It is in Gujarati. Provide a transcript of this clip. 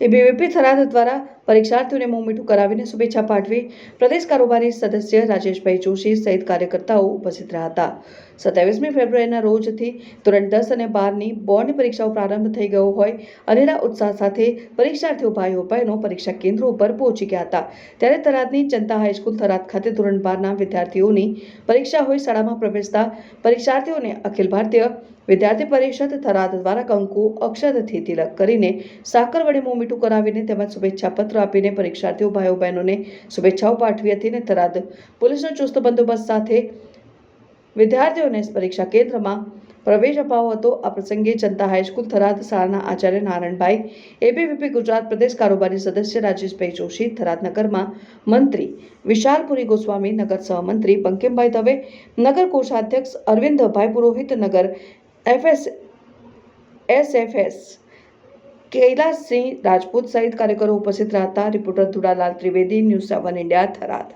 એબીવીપી થરાદ દ્વારા પરીક્ષાર્થીઓને મોં મીઠું કરાવીને શુભેચ્છા પાઠવી પ્રદેશ કારોબારી સદસ્ય રાજેશભાઈ જોશી સહિત કાર્યકર્તાઓ ઉપસ્થિત રહ્યા હતા. સત્યાવીસમી ફેબ્રુઆરીના રોજથી ધોરણ દસ અને બારની બોર્ડની પરીક્ષાઓ પ્રારંભ થઈ ગયો હોય અનેરા ઉત્સાહ સાથે પરીક્ષાર્થીઓ ભાઈઓ બહેનો પરીક્ષા કેન્દ્રો ઉપર પહોંચી ગયા હતા. ત્યારે થરાદની જનતા હાઈસ્કૂલ થરાદ ખાતે ધોરણ બારના વિદ્યાર્થીઓની પરીક્ષા હોય શાળામાં પ્રવેશતા પરીક્ષાર્થીઓને અખિલ ભારતીય વિદ્યાર્થી પરિષદ થરાદ દ્વારા કંકુ અક્ષરથી તિલક કરીને સાકર વડે મોં મીઠું કરાવીને તેમજ શુભેચ્છા પત્ર આપીને પરીક્ષાર્થીઓ ભાઈઓ બહેનોને શુભેચ્છાઓ પાઠવી હતી અને થરાદ પોલીસનો ચુસ્ત બંદોબસ્ત સાથે વિદ્યાર્થીઓને પરીક્ષા કેન્દ્રમાં પ્રવેશ અપાવો હતો. આ પ્રસંગે જનતા હાઈસ્કૂલ થરાદ શાળાના આચાર્ય નારાયણભાઈ, એબીવીપી ગુજરાત પ્રદેશ કારોબારી સદસ્ય રાજેશભાઈ જોશી, થરાદ નગરમાં મંત્રી વિશાલપુરી ગોસ્વામી, નગર સહમંત્રી બંકિમભાઈ દવે, નગર કોષાધ્યક્ષ અરવિંદભાઈ પુરોહિત, નગર એફએસ, એસએફએસ કૈલાસસિંહ રાજપૂત સહિત કાર્યકરો ઉપસ્થિત રહ્યા હતા reporter Dhudalal Trivedi news seven India Tharad.